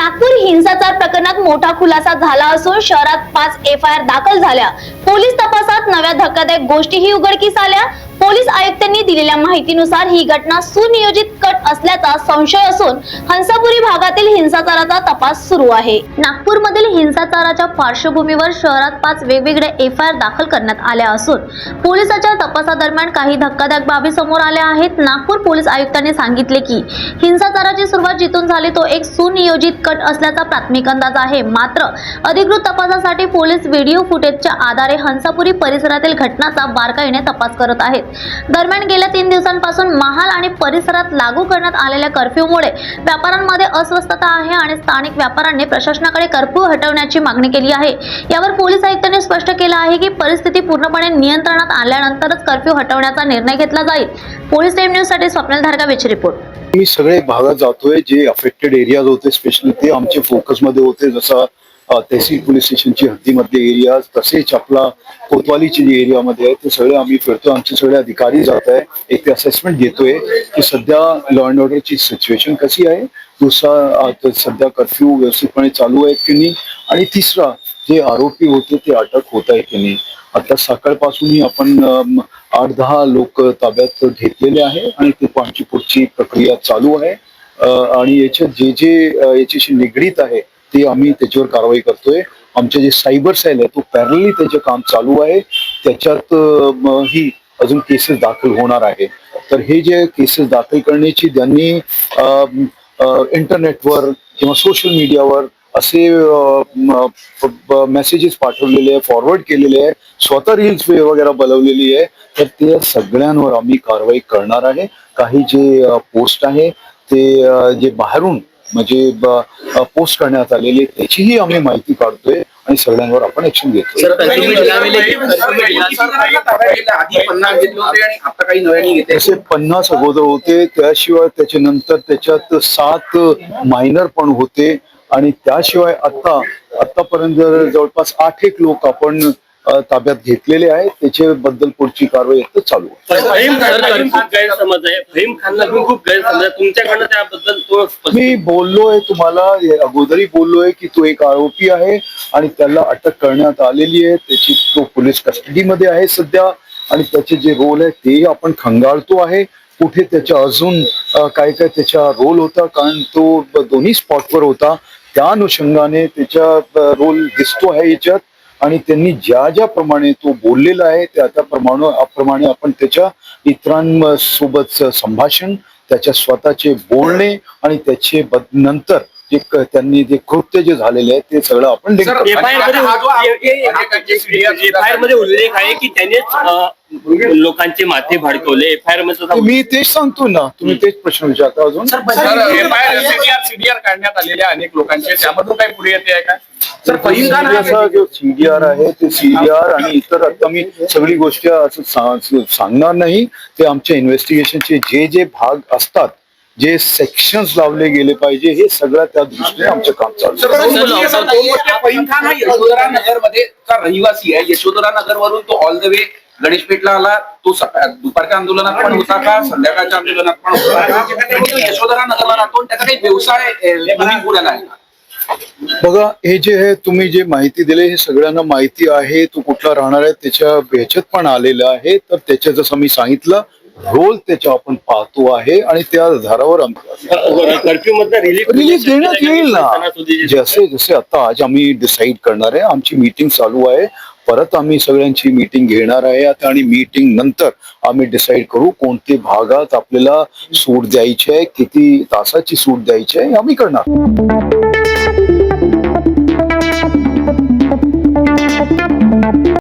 नागपूर हिंसाचार प्रकरणात मोठा खुलासा झाला असून शहरात पाच एफ आय आर दाखल झाल्या. पोलीस तपासात नव्या धक्कादायक गोष्टीही उघडकीस आल्या. पोलीस आयुक्तांनी दिलेल्या माहितीनुसार ही घटना सुनियोजित कट असल्याचा संशय असून हंसापुरी भागातील हिंसाचाराचा तपास सुरू आहे. नागपूरमधील हिंसाचाराच्या पार्श्वभूमीवर शहरात पाच वेगवेगळ्या एफ आय आर दाखल करण्यात आल्या असून पोलिसाच्या तपासादरम्यान काही धक्कादायक बाबी समोर आल्या आहेत. नागपूर पोलीस आयुक्तांनी सांगितले की हिंसाचाराची सुरुवात जिथून झाली तो एक सुनियोजित कट असल्याचा प्राथमिक अंदाज आहे. मात्र अधिकृत तपासासाठी पोलीस व्हिडिओ फुटेजच्या आधारे हंसापुरी परिसरातील घटनाचा बारकाईने तपास करत आहेत. दरम्यान गेल्या तीन दिवसांपासून महाल आणि परिसरात लागू करण्यात आलेल्या कर्फ्यूमुळे व्यापाऱ्यांमध्ये अस्वस्थता आहे आणि स्थानिक व्यापाऱ्यांनी प्रशासनाकडे कर्फ्यू हटवण्याची मागणी केली आहे. यावर पोलीस आयुक्तांनी स्पष्ट केलं आहे की परिस्थिती पूर्णपणे नियंत्रणात आल्यानंतरच कर्फ्यू हटवण्याचा निर्णय घेतला जाईल. पोलीस टाईम न्यूजसाठी स्वप्नल स्वप्नील धारगावेची रिपोर्ट. मी सगळे भागात जातोय जे अफेक्टेड एरियाज होते स्पेशली ते आमचे फोकसमध्ये होते जसं तहसील पोलीस स्टेशनची हद्दीमधले एरियाज तसेच आपला कोतवालीची जे एरियामध्ये आहे ते सगळे आम्ही फिरतो. आमचे सगळे अधिकारी जात आहे एक ते असेसमेंट घेतोय की सध्या लॉ अँड ऑर्डरची सिच्युएशन कशी आहे दुसरा सध्या कर्फ्यू व्यवस्थितपणे चालू आहे की नाही आणि तिसरा जे आरोपी होते ते अटक होत आहे की नाही. आता सकाळपासूनही आपण आठ दहा लोक ताब्यात घेतलेले आहे आणि ते आमची पुढची प्रक्रिया चालू आहे. आणि याच्यात जे जे याच्याशी निगडीत आहे ते आम्ही त्याच्यावर कारवाई करतोय. आमचे जे सायबर सेल आहे तो पॅरलली त्याचे काम चालू आहे. त्याच्यात ही अजून केसेस दाखल होणार आहे. तर हे जे केसेस दाखल करण्याची त्यांनी इंटरनेटवर किंवा सोशल मीडियावर असे मेसेजेस पाठवलेले आहे फॉरवर्ड केलेले आहे स्वतः रील्स वगैरे बनवलेली आहे. तर ते सगळ्यांवर आम्ही कारवाई करणार आहे. काही जे पोस्ट आहे ते जे बाहेरून म्हणजे पोस्ट करण्यात आलेले त्याचीही आम्ही माहिती काढतोय आणि सगळ्यांवर आपण ऍक्शन घेते तसे पन्नास अगोदर होते. त्याशिवाय त्याच्यानंतर त्याच्यात सात मायनर पण होते. आणि त्याशिवाय आता आतापर्यंत जवळपास आठ एक लोक आपण ताब्यात घेतलेले आहेत त्याच्याबद्दल पुढची कारवाई आता चालू आहे. मी बोललोय तुम्हाला अगोदरही बोललोय की तो एक आरोपी आहे आणि त्याला अटक करण्यात आलेली आहे. त्याची तो पोलीस कस्टडीमध्ये आहे सध्या आणि त्याचे जे रोल आहे ते आपण खंगाळतो आहे. कुठे त्याच्या अजून काय काय त्याचा रोल होता कारण तो दोन्ही स्पॉटवर होता. त्या अनुषंगाने त्याचा रोल दिसतो आहे याच्यात आणि त्यांनी ज्या ज्या प्रमाणे तो बोललेला आहे त्या त्या प्रमाण प्रमाणे आपण त्याच्या इतरांसोबतचं संभाषण त्याच्या स्वतःचे बोलणे आणि त्याचे नंतर जे क- त्यांनी जे कृत्य जे झालेले आहे ते सगळं आपण link सर, करतो. FIR मध्ये हा जो आरोपी आहे, FIR मध्ये उल्लेख आहे की त्यानेच अं, लोकांचे माथे भडकवले. एफ आय आरमध्ये सुद्धा मी तेच सांगतो ना तुम्ही तेच प्रश्न विचारता अजून. सीडीआर काढण्यात आलेल्या अनेक लोकांचे. त्यामधून काही पुढे येते आहे का? सर फहीम खान असा जो सीडीआर आहे ते सीडीआर आणि इतर आता मी सगळी गोष्ट असं सा- सांगणार नाही. ते आमच्या इन्व्हेस्टिगेशनचे जे जे भाग असतात जे सेक्शन्स लावले गेले पाहिजे हे सगळं त्या दृष्टीने आमचं काम चालू आहे. सर, दोन गोष्टी असं दोन गोष्टी. फहीम खान हा यशोधरा नगरमध्ये चा रहिवासी आहे यशोधरा नगर वरून तो ऑल द वे गणेश पेठला आला तो सकाळ दुपारच्या आंदोलनात पण होता का संध्याकाळच्या आंदोलनात पण होता यशोधरा नगरला राहतो त्याचा काही व्यवसाय पुण्याला आहे का? बघा हे जे आहे तुम्ही जे माहिती दिली हे सगळ्यांना माहिती आहे तो कुठला राहणार आहे त्याच्या ह्याच्यात पण आलेलं आहे तर त्याच्या जसं मी सांगितलं रोल त्याच्या आपण पाहतो आहे आणि त्या आधारावर कर्फ्यू रिलीफ देण्यात येईल ना. जसे जसे आता आज आम्ही डिसाईड करणार आहे आमची मीटिंग चालू आहे. परत आम्ही सगळ्यांची मीटिंग घेणार आहे. आता आणि मीटिंग नंतर आम्ही डिसाईड करू कोणते भागात आपल्याला सूट द्यायची आहे किती तासाची सूट द्यायची आहे आम्ही करणार.